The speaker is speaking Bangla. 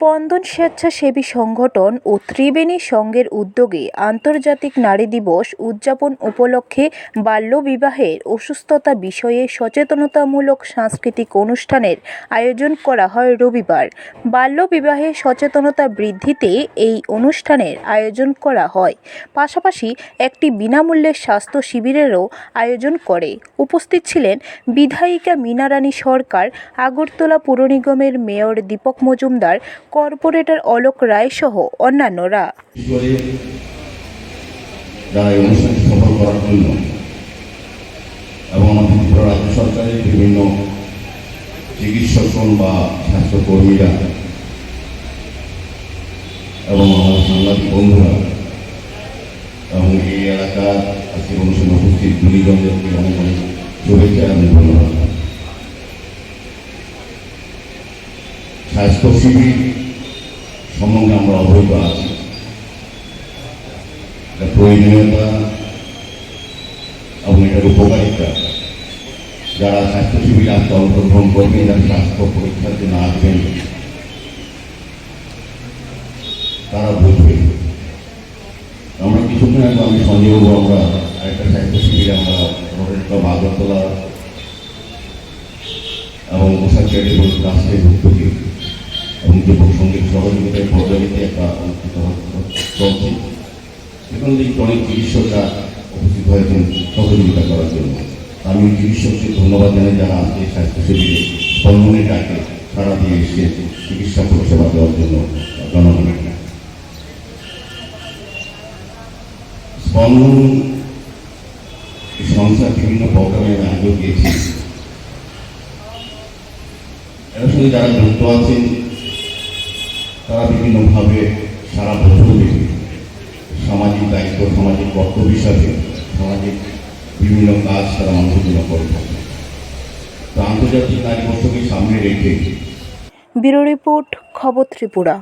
স্পন্দন স্বেচ্ছাসেবী সংগঠন ও ত্রিবেণী সংঘের উদ্যোগে আন্তর্জাতিক নারী দিবস উদযাপন উপলক্ষে বাল্যবিবাহের অসুস্থতা বিষয়ে সচেতনতামূলক সাংস্কৃতিক অনুষ্ঠানের আয়োজন করা হয় রবিবার। বাল্যবিবাহে সচেতনতা বৃদ্ধিতে এই অনুষ্ঠানের আয়োজন করা হয়। পাশাপাশি একটি বিনামূল্যে স্বাস্থ্য শিবিরেরও আয়োজন করে। উপস্থিত ছিলেন বিধায়িকা মীনারানী সরকার, আগরতলা পুর নিগমের মেয়র দীপক মজুমদার কর্পোরেটর অলোক রায় সহ অন্যান্যরা। এবং রাজ্য সরকারের বিভিন্ন বা স্বাস্থ্যকর্মীরা এবং আমাদের সাংবাদিক বন্ধুরা এবং এই এলাকার আজকের অনুষ্ঠানে উপস্থিত অনেক অনেক শুভেচ্ছা এবং ধন্যবাদ। স্বাস্থ্য শিবির সম্বন্ধে আমরা অবহিত আছি প্রয়োজনীয়তা এবং এটার উপকারিতা যারা স্বাস্থ্য শিবিরে আজকে অংশগ্রহণ করবেন যারা স্বাস্থ্য পরীক্ষার জন্য আসবেন তারা বুঝবে আমরা কিছুক্ষণ আগে আমি সঞ্জয়বাবু আমরা একটা স্বাস্থ্য শিবিরে আমরা আগরতলা এবং ওষা চ্যারিটেবল ট্রাস্টের উদ্যোগে এবং সংগীত সহযোগিতায় পর্যায়িতে একটা অনুষ্ঠিত চলছে। সেখান থেকে অনেক চিকিৎসকরা উপস্থিত হয়েছেন সহযোগিতা করার জন্য। আমি চিকিৎসককে ধন্যবাদ জানাই যারা আজকে স্বাস্থ্য শিবিরে স্পন্দনের ডাকে সারা দিয়ে এসে চিকিৎসা পরিষেবা দেওয়ার জন্য জনগণের স্পন্দন এই সংস্থা বিভিন্ন প্রোগ্রামে আয়োজন দিয়েছে এর সঙ্গে যারা যুক্ত আছেন তারা বিভিন্নভাবে সারা বছর সামাজিক দায়িত্ব, সামাজিক কর্তব্য হিসাবে সামাজিক বিভিন্ন কাজ তারা জন্য করে থাকে। তো আন্তর্জাতিক নারী বর্ষকে সামনে রেখে ব্যুরো রিপোর্ট, খবর ত্রিপুরা।